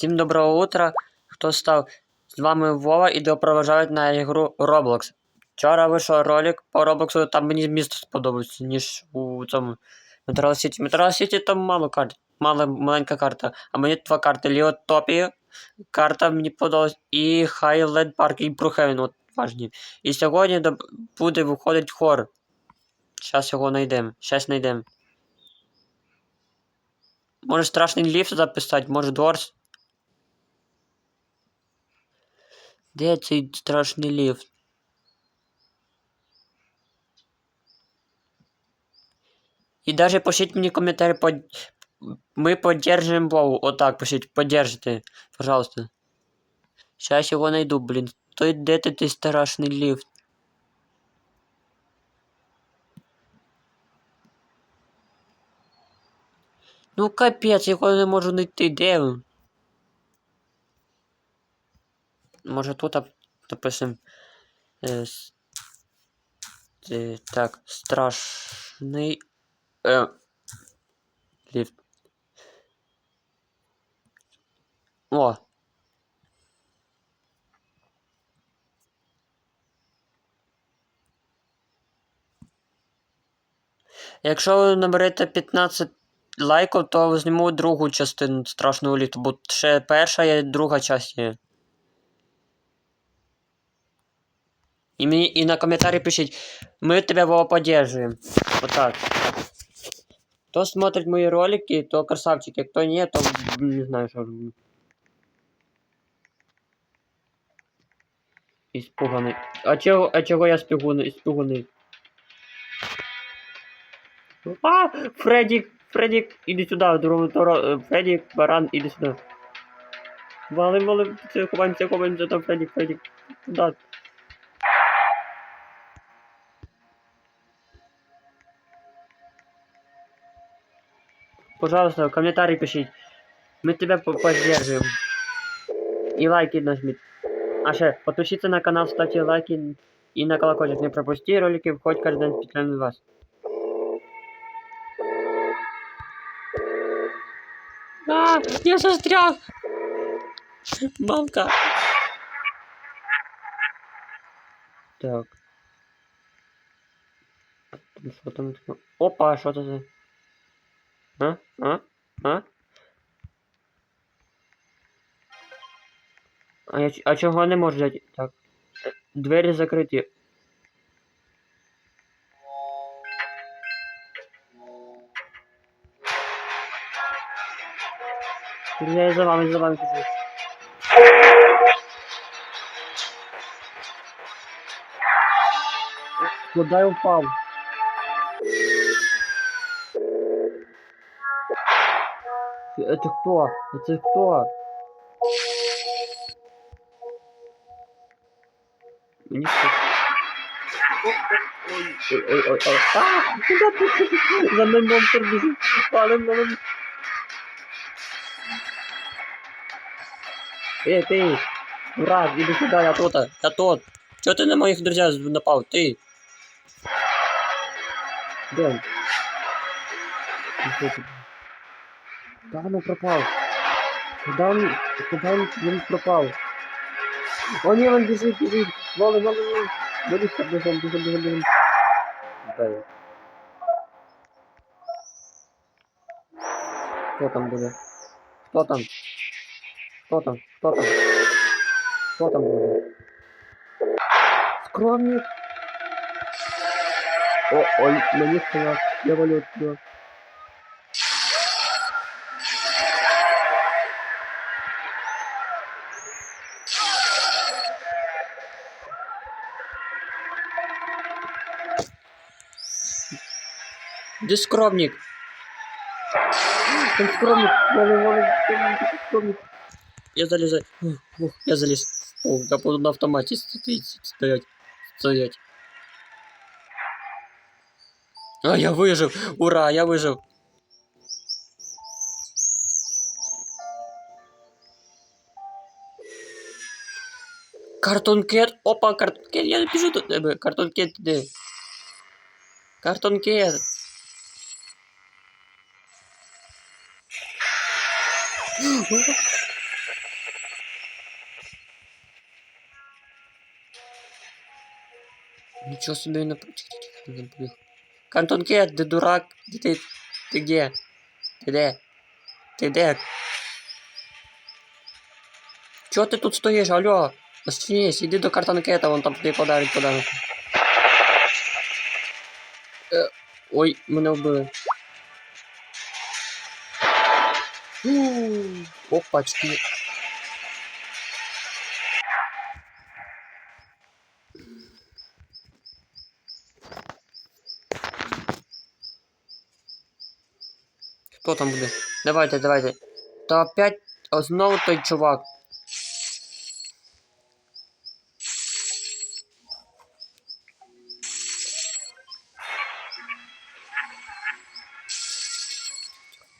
Всім доброго утра, хто став. З вами Вова і допроважають на ігру Roblox. Вчора вийшов ролик по Роблоксу, там мені місто сподобається, ніж у цьому Метро Сіті. Метро Сіті там мало карт, мало, маленька карта. А мені два карти Ліотопі, карта мені подобалась, і Highland Park, і Брухевен, от важні. І сьогодні буде виходить хор. Зараз його знайдемо. Щас знайдемо. Може страшний ліфт записати, може Дорс. Де цей страшний ліфт? І даже пишіть мені коментарі под... Ми поддержим Вову. Отак пишіть, поддержите, пожалуйста. Сейчас його найду, блін. То де ти той страшний ліфт? Ну капець, його не можу знайти, де він? Може тут ап- Е, е, так, страшний. Е, ліфт. О. Якщо ви наберете 15 лайків, то зніму другу частину страшного ліфту, бо ще перша і друга часть І, мені, і на коментарі пишіть, ми тебе Вова поддерживаем. Вот так. Кто смотрит мои ролики, то красавчики, кто нет, то не знаю, что. робити. Испуганный. А чего, а чего я спигуный, испуганный? А, Фредик, Фредик, иди сюда, другу торо, Фредик, баран, иди сюда. Валим, валим, все, ховаемся, ховаемся, там Фредик, Фредик, туда. Пожалуйста, в комментарии пишите. Мы тебя по- поддерживаем. И лайки нажмите. А ще, подпишіться на канал, ставьте лайки и на колокольчик. Не пропусти ролики, входь каждый день специально для вас. А, я застрял! Мамка! Так. Що там? Опа, що це за... А? А? А? А, чого не можу взяти? Так. Двері закриті. Я за вами, за вами пишу. Куда я упал? Это кто? Это кто? Мне? Ой, ой, ой, ой. А, куда ты? За мной монстр бежит. Валим, валим. Эй, ты! Враг, иди сюда, я тот, я тот. Чё ты на моих друзей напал? Ты! Где Куда он пропал? Куда он, куда он, он пропал? О, не, он бежит, бежит. Валим, валим, валим. Бежит, бежим, бежим, бежим, бежим. Да, я. Кто там будет? Кто там? Кто там? Кто там? Кто там будет? Скромник. О, ой, них стоят. Я валю Где скромник? Я ух, я залез. О, я буду на автомате стоять. Стоять. А, я выжил! Ура, я выжил! Картон! Опа, Картон я напишу тут тебе. Картон де? Картон Кет! Ничего себе на... Кантон где? Ты дурак? Где ты? Ты где? Ты где? Ты где? Чего ты тут стоишь, алло? Остановись, иди до картонкета, он там тебе подарит подарок. Э, ой, мене вбили. Опачки. Хто там буде? Давайте, давайте. Та опять о, знову той чувак.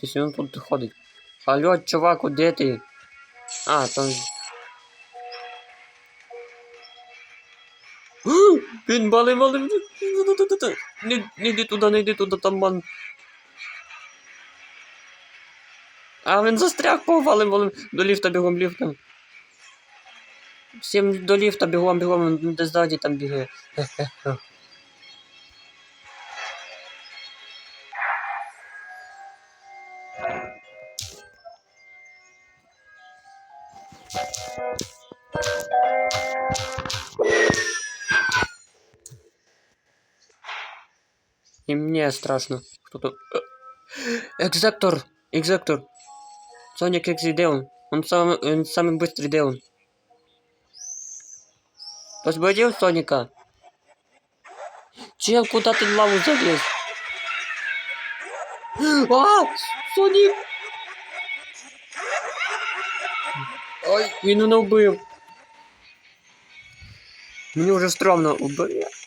Ти сьогодні тут ходить. Алло, чувак, де ти? А, там. Він бали, бали. Не, не йди туди, не йди туди, там ман. А він застряг повалим, валим. До ліфта бігом ліфтом. Всім до ліфта бігом, бігом, десь ззаді там бігає. Мне страшно. Кто тут? Экзектор! Экзектор! Соник Экзи, где он? Он самый, он самый быстрый, где он? Освободил Соника? Чел, куда ты в лаву залез? А! Соник! Ой, він мене вбив. Мені вже стрьомно убив.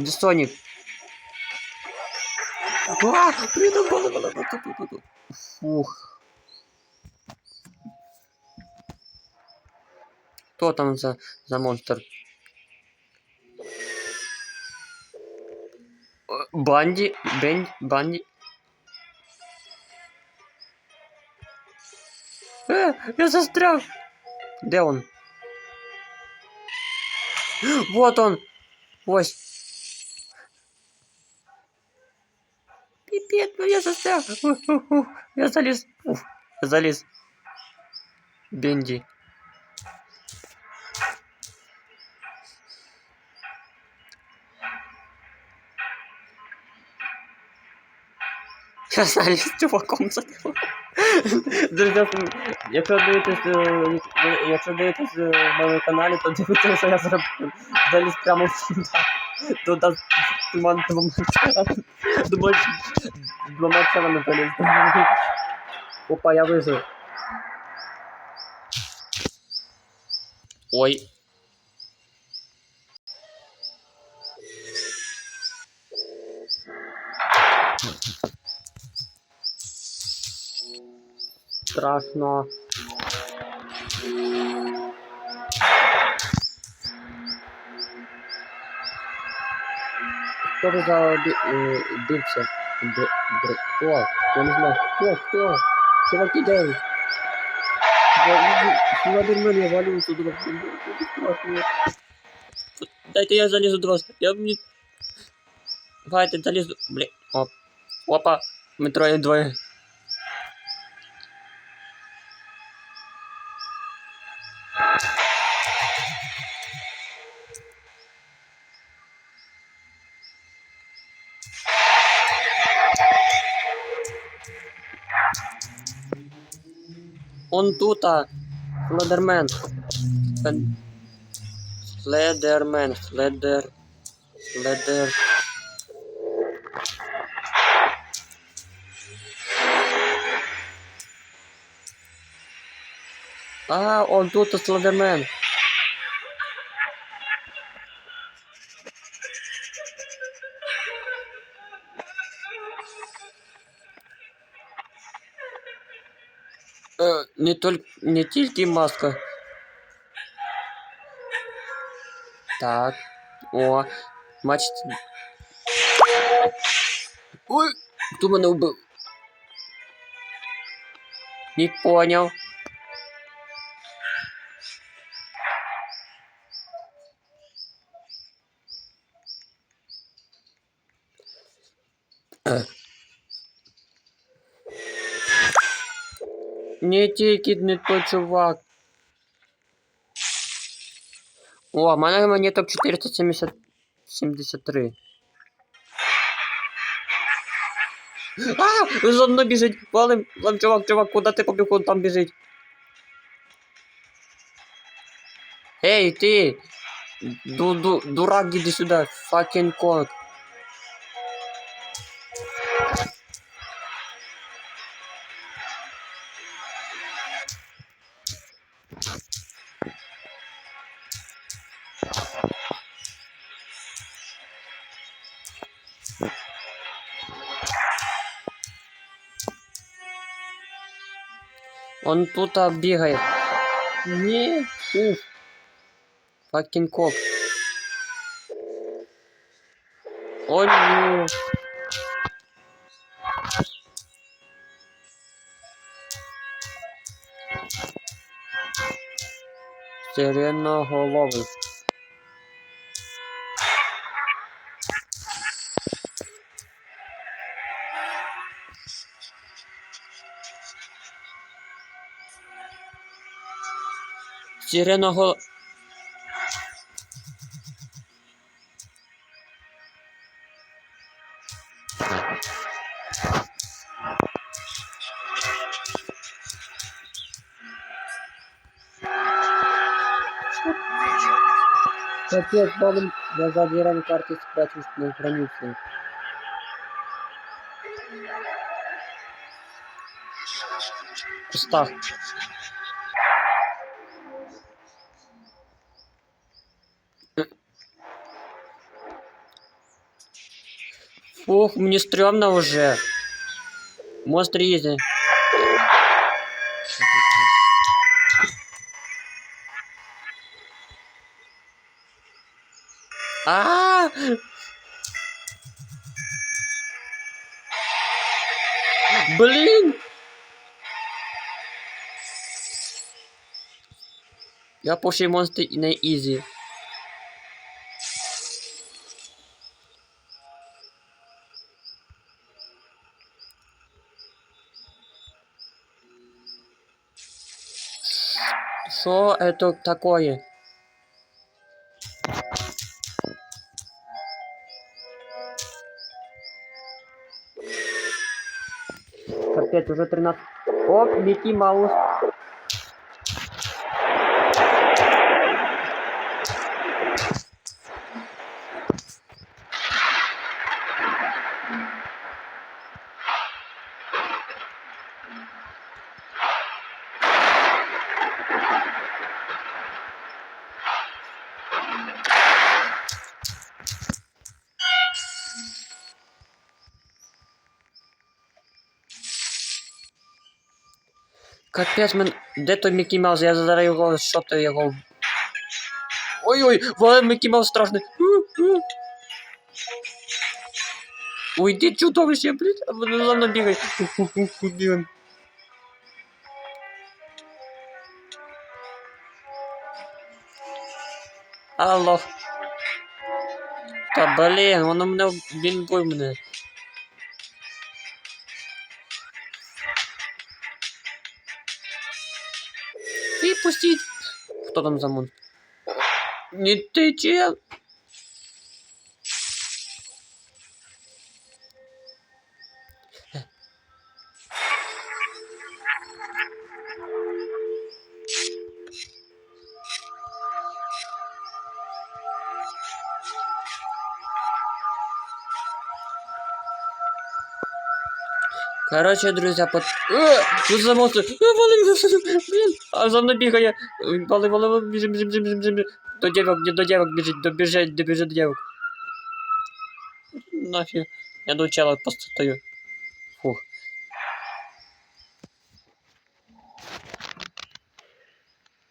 Де Сонік? Придумали, бали, бали. Фух. Хто там за, за монстр? Банди, Бен, Банди. Э, я застрял. Где он? Вот он. Ось. Пипец, ну я застрял. Ух, ух, ух. Я залез. Уф, я залез. Бенди. Я заліз з чуваком за нього. Друзі, якщо дивитесь, е, якщо дивитесь е, в моєму каналі, то дивіться, що я зробив. Заліз прямо сюди. Туди туман двома Думаю, двома челами заліз. Опа, я вижив. Ой. Страшно. Хто ви за ди- е, бився? Д- др- Хто? Я не знаю. Хто? Хто? Чуваки, де ви? Чуваки, мене я валю туди. Страшно. Дайте я залізу до вас. Я мені... Давайте залізу. Блін. Оп. Опа. Ми троє двоє. Он тут, а. Слендермен. Слен- Слендермен. Слендер. Слендер. А, он тут, а. Е, не, толь... не тільки маска. Так. О, бачите. Ой, хто мене вбив? Не понял. Не тільки не той чувак. О, в мене монеток 470... 73. А! За мною біжить! Валим! Валим, чувак, чувак, куди ти побіг? Он там біжить. Эй, ты! Ду -ду Дурак, иди сюда! Факин кот! Он тут а, бегает. Не, уф. Факин коп. Ой, ну. Сиреноголовый. Сиреного... Капец, балым, я забираю карты спрятать на границе. В кустах. Фух, мне стрёмно уже. Монстр изи. А! Блин! Я пошли монстры на изи. Что это такое? Капец, уже 13. Оп, Микки Маус. Капець, мен... де той Мікі Маус? Я зараз його шотаю його. Ой-ой, вале Мікі Маус страшний. Уйди, чудовище, блін, а воно за мною бігає. Бігає. Алло. Та блін, воно мене він бой мене. Выпустить! Кто там за мун? Не ты, чел! Короче, друзья, под... Э, что за монстр? Э, вали, блин, а за мной бегая. Вали, вали, вали, бежим, бежим, бежим, бежим, бежим. До девок, где до девок бежит, до бежать, до бежит до девок. Нафиг. Я до чела просто стою. Фух.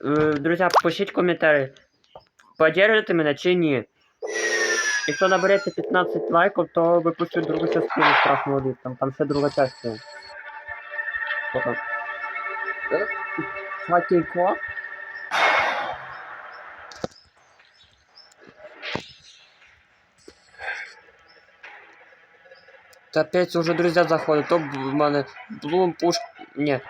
Э, Друзья, пишіть коментарі. Поддержите мене чи ні? Якщо набереться 15 лайків, то випущу другу частину страшного ліс. Там, там ще друга частина. Що там? Факелько. Та опять уже друзья заходят. То в мене Блум, Пуш... Ні.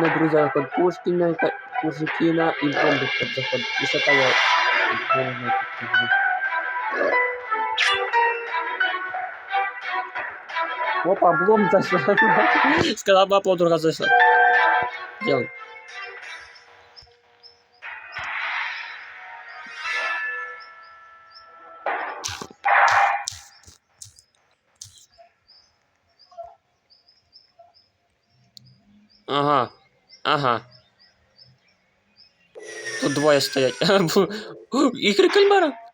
Ну, друзі, заходять Пушкіна, Ка- Пушкіна і Блум заходить. заходить. І ще та я... Опа, Блум зайшла. Сказала, моя подруга зайшла. Делай. Ага, ага. Тут двоє стоять. Ігри кальмара.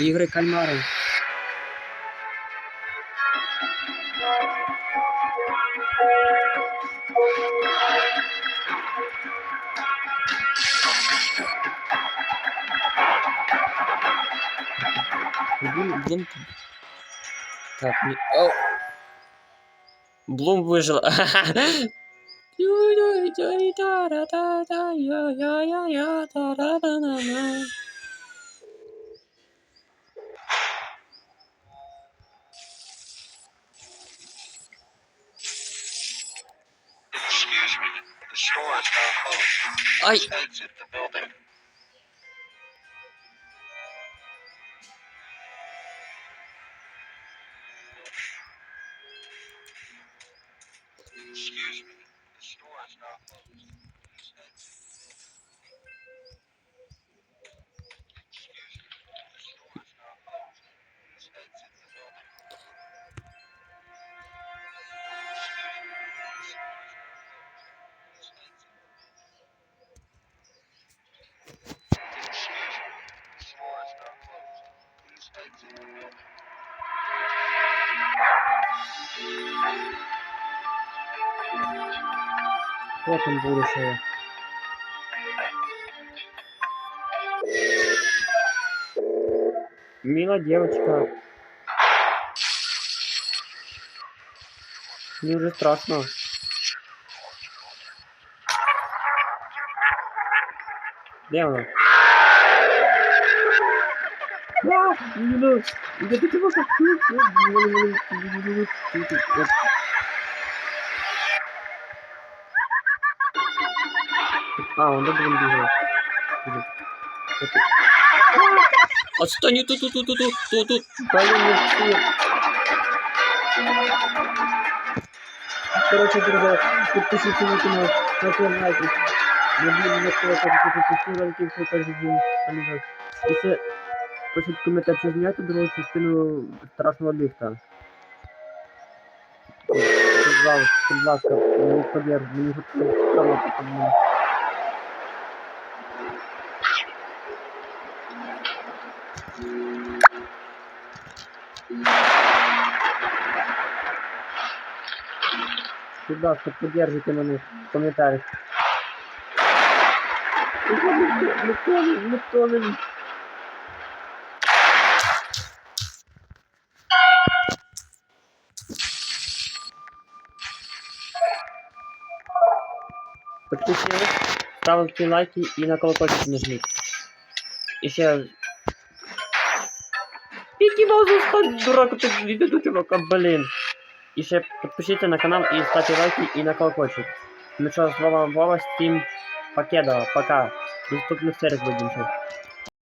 Ігри кальмара. Блум. Так, не... О! Блум выжил. Excuse me. The store is now closed. Буде ще? Мила девочка. Мне уже страшно. Где она? А, не надо. Я ты чего А, он добрым бежал. Отстань, тут, тут, тут, тут, тут, тут, тут. Блин, не успел. Короче, друзья, подпишитесь на канал, ставьте лайки. Мобильный на колокол, подпишитесь ролики, все каждый день. Помогать. Если пишіть коментар, чи зняти другу частину страшного ліфта. Будь ласка, будь ласка, мені подір, мені готові цікаво, Будь ласка, поддержите мене в коментарях. Подписывайтесь, ставьте лайки и на колокольчик нажмите. Еще... Пики стань, дурак, ты до чувака, блин. І ще підпишіться на канал і ставте лайки і на колокольчик. Ну що, з вами Вова, Стім, Покедова, пока. Наступних серій будемо.